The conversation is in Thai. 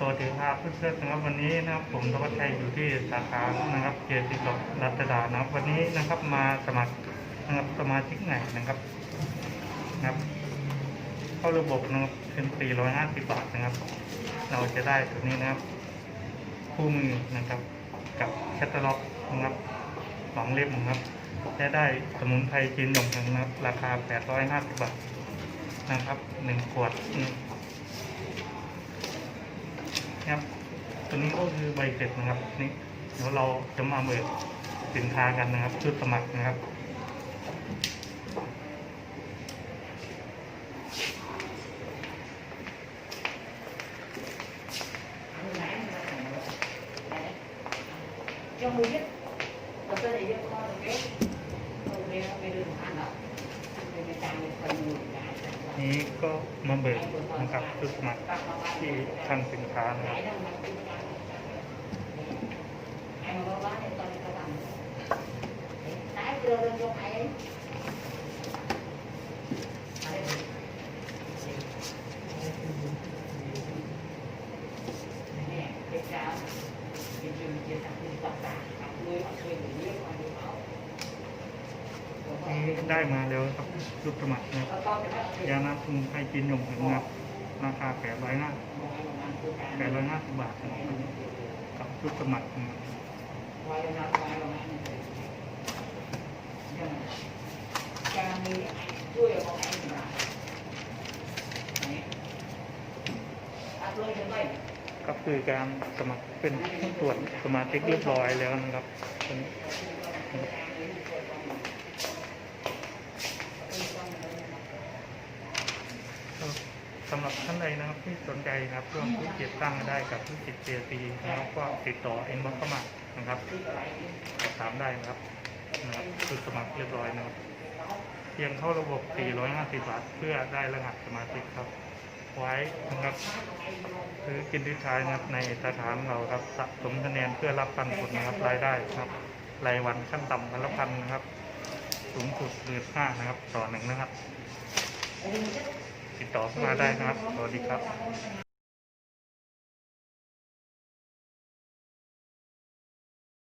สวัสดีครับเพื่อนๆนะครับวันนี้นะครับผมธวัชชัยอยู่ที่สาขานะครับเกียรติศกรัตดานะครับ วันนี้นะครับมาสมัครนะครับสมาชิกใหม่นะครับนะครับ เข้าระบบนะครับเป็น450 บาทนะครับ เราจะได้ตัวนี้นะครับ คู่มือนะครับ กับแคตตาล็อกนะครับสองเล่มนะครับและได้สมุนไพรจีนหยงนะครับ ราคา 850 บาทนะครับหนึ่งขวด อืมครับตัวนี้ก็คือใบเสร็จนะครับนี่เดี๋ยวเราจะมาเบิกสินค้ากันนะครับชุดสมัครนะครับ cho người biết đầu tiên thì biết con được cái đầu นี้ก็มาเบิกนะครับซื้สมาครที่ทางสินค้านะครับเจ้าเป็นจุดเจ้าเป็นตัตาเลยมาเคยเรียกมาดูเขา้ได้มาแล้วครับชุดสมัครนะครับยาน้ำสมุนไพรจีนหยงนะครับราคา850 850บาทนะครับกับชุดสมัครนะครับ Ngoài ra ngoài ra ngoài này. Nhưng mà cha mi chui ở con anh mà. Đấy. Áp lên trên đây. ก็คือการสมัครเป็นผู้ตรวจสมาชิกเรียบร้อยแล้วนะครับตอนนี้ก็ สำหรับท่านใดนะครับที่สนใจนะครับร่วมธุรกิจสร้างรายได้กับธุรกิจเจซีนะครับก็ติดต่อเอ็นบ็อกเข้ามานะครับสอบถามได้นะครับนะครับคือสมัครเรียบร้อยนะครับเพียงเข้าระบบ 450 บาทเพื่อได้รหัสสมาชิกครับ ไว้นะครับซื้อกินที่ใช้นะครับในสถานเราครับสะสมคะแนนเพื่อรับปันผลนะครับรายได้ครับรายวันขั้นต่ำวันละพันนะครับ สูงสุดหมื่นห้านะครับ ต่อหนึ่งนะครับ ติดต่อเข้ามาได้นะครับ สวัสดีครับ